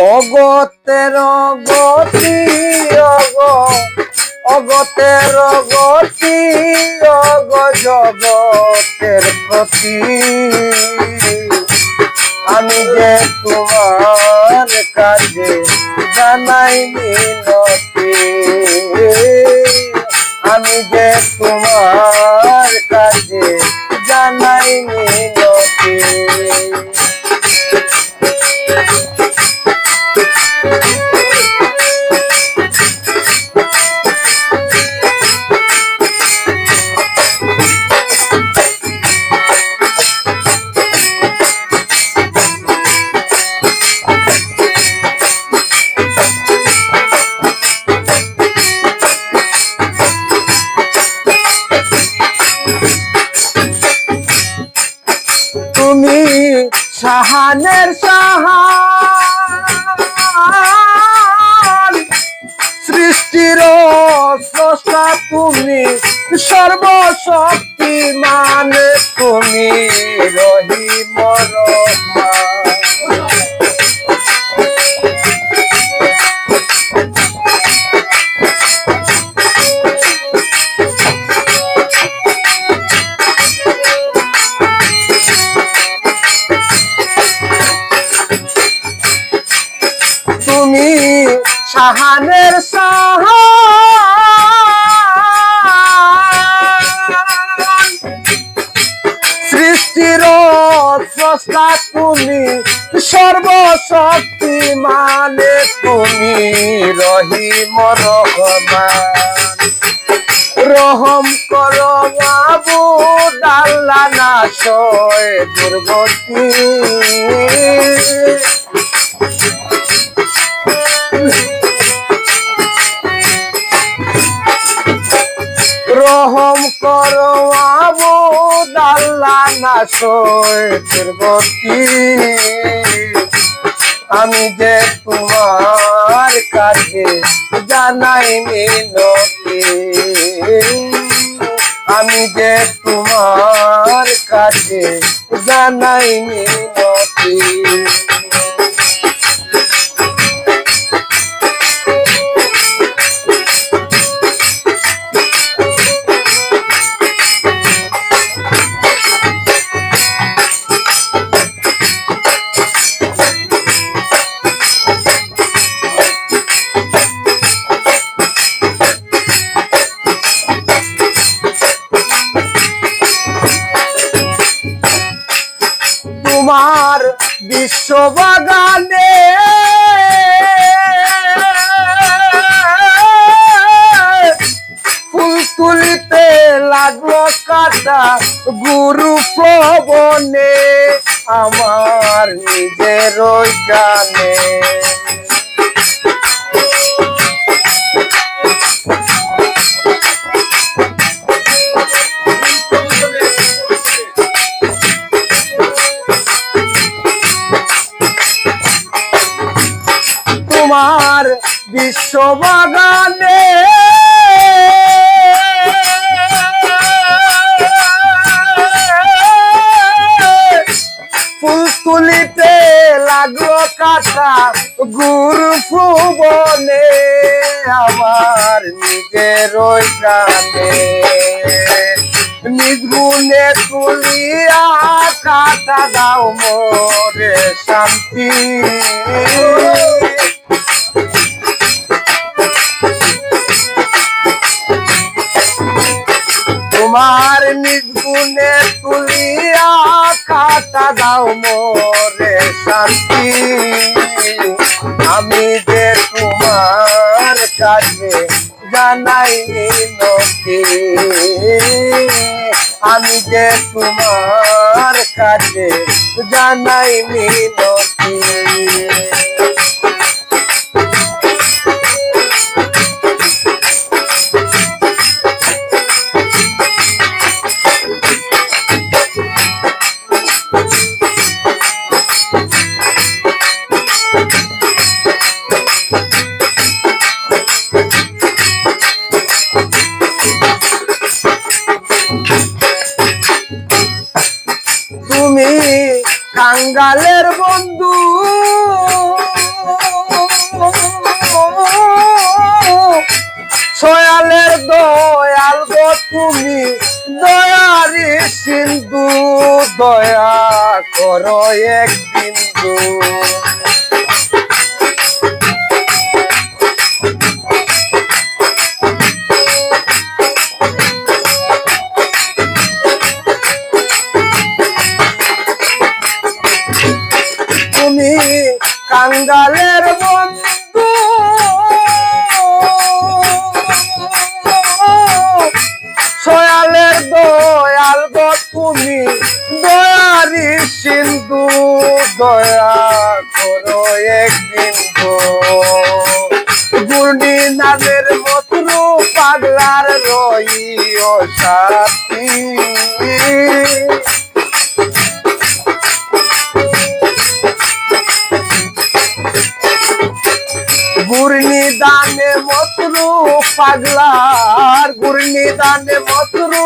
অগতের গতি, অগ, অগতের গতি, অগ, জগতের প্রতি আমি যে তোমার কাছে জানাই মিনতি আমি যে তোমার কাছে জানাই মিনতি সাহানের সাহান। সৃষ্টির স্রষ্টা তুমি সর্বশক্তি মানে তুমি রহিম রহমান। সাহানের সাহান। সৃষ্টির স্রষ্টা তুমি সর্বশক্তি মানে তুমি রহিম রহমান। রহম করো বাবু ডাল্লা না সয় দুর্গতি। না দুর্গতি আমি যে তোমার কাছে জানাই মিনতি আমি যে তোমার কাছে জানাই মিনতি বিশ্ববাগানে। ফুল তুলিতে লাগল কাটা গুরু প্রবনে আমার নিজের জানে তোমার বিশ্ববাগানে ফুল তুলিতে লাগল কাটা গুরু ফুবনে, আমার নিজের গানে নিজ গুণে তুলিয়া কাটা দাও মোরে শান্তি। কাটা দাও মোরে শান্তি আমি যে তোমার কাছে জানাই মিনতি আমি যে তোমার কাছে কাঙ্গালের বন্ধু। সয়ালের দয়াল গো তুমি দয়ারি সিন্ধু দয়া করো এক বিন্দু। কাঙ্গালের বন্ধু সয়ালের দয়াল গো তুমি সিন্ধু, দয়া করো একদিন গো। গুর্নি নামের মতরু পাগলার রইও সাথী। দানে মতরু পাগলার গুরনি দানে মতরু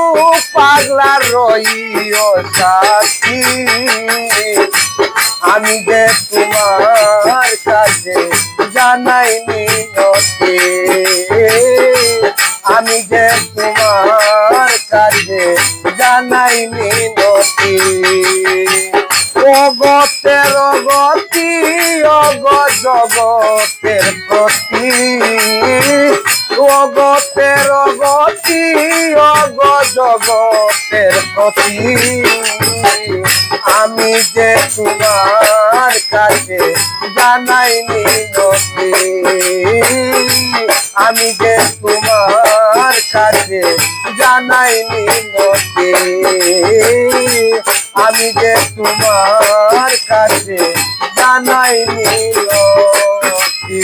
পাগলার রইও সাথী আমি যে তোমার কাছে জানাই মিনতি আমি যে তোমার কাছে জানাই মিনতি অগতের গতি অগ জগতের প্রতি। অগতের গতি অগ জগতের প্রতি। আমি যে তোমার কাছে জানাই মিনতি আমি যে তোমার কাছে জানাই মতে আমি যে তোমার কাছে জানাই মিনতি